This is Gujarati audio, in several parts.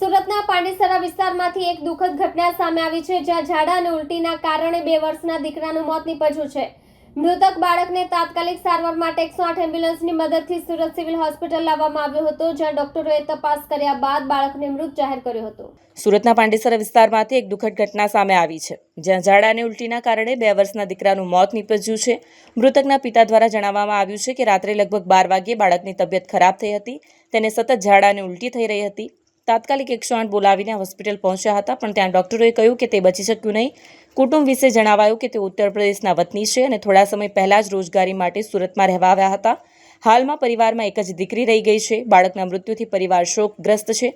સુરતના પાંડેસરા વિસ્તારમાંથી એક દુઃખદ ઘટના સામે આવી છે, જ્યાં ઝાડા અને ઉલટીના કારણે બે વર્ષના દીકરાનું મોત નીપજ્યું છે. મૃતક બાળકને તાત્કાલિક સારવાર માટે એકસો આઠ એમ્બ્યુલન્સની મદદથી સુરત સિવિલ હોસ્પિટલ લાવવામાં આવ્યો હતો, જ્યાં ડોક્ટરોએ તપાસ કર્યા બાદ બાળકને મૃત જાહેર કર્યો હતો. સુરતના પાંડેસરા વિસ્તારમાંથી એક દુઃખદ ઘટના સામે આવી છે, જ્યાં ઝાડા અને ઉલટીના કારણે બે વર્ષના દીકરાનું મોત નીપજ્યું છે. મૃતકના પિતા દ્વારા જણાવવામાં આવ્યું છે કે રાત્રે લગભગ બાર વાગ્યે બાળકની તબિયત ખરાબ થઈ હતી, તેને સતત ઝાડા અને ઉલટી થઈ રહી હતી. તાત્કાલિક એકસો આઠ બોલાવીને હોસ્પિટલ પહોંચ્યા હતા, પણ ત્યાં ડોક્ટરોએ કહ્યું કે તે બચી શક્યું નહીં. કુટુંબ વિશે જણાવાયું કે તે ઉત્તર પ્રદેશના વતની છે અને થોડા સમય પહેલાં જ રોજગારી માટે સુરતમાં રહેવા આવ્યા હતા. હાલમાં પરિવારમાં એક જ દીકરી રહી ગઈ છે. બાળકના મૃત્યુથી પરિવાર શોકગ્રસ્ત છે.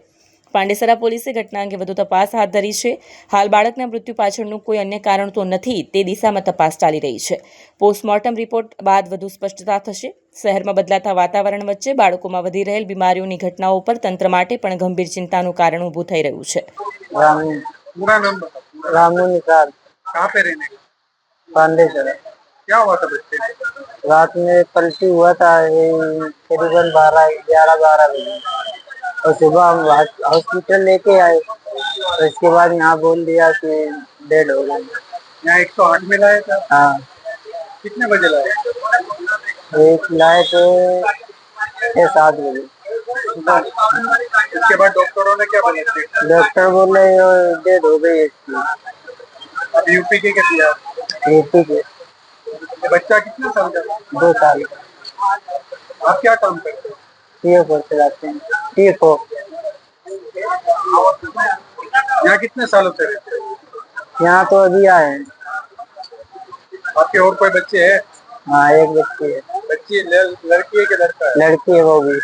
પાંડેસરા પોલીસે ઘટના અંગે વધુ તપાસ હાથ ધરી છે હાલ બાળકના મૃત્યુ પાછળનું કોઈ અન્ય કારણ તો નથી તે દિશામાં તપાસ ચાલી રહી છે પોસ્ટમોર્ટમ રિપોર્ટ બાદ વધુ સ્પષ્ટતા થશે શહેરમાં બદલાતા વાતાવરણ વચ્ચે બાળકોમાં વધી રહેલ બીમારીઓની ઘટનાઓ પર તંત્ર માટે પણ ગંભીર ચિંતાનું કારણ ઊભું થઈ રહ્યું છે रामू पूरा नाम बताओ रामू निषाद कहाँ पे रहने का पांडेसर क्या हुआ था बच्चे को रात में पलटी हुआ था ये करीबन बारह ग्यारह बारह बजे और सुबह हम हॉस्पिटल लेके आए। तो इसके बाद यहाँ बोल दिया कि डेड हो गए। यहाँ एक सौ आठ में लाया था? हाँ। कितने बजे लाया एक लाए थे छः सात बजे। उसके बाद डॉक्टरों ने क्या बोला? डॉक्टर बोले डेड हो गई इसकी। अब यूपी के क्या यूपी के। बच्चा कितने साल का? दो साल। का आप क्या काम करते हो? टीओ फोर चलाते हैं। टी फोर यहाँ कितने सालों से रहते हो? यहाँ तो अभी आए हैं। आपके और कोई बच्चे हैं? हाँ एक बच्ची है। बच्ची लड़की है कि लड़का है? लड़की है वो भी।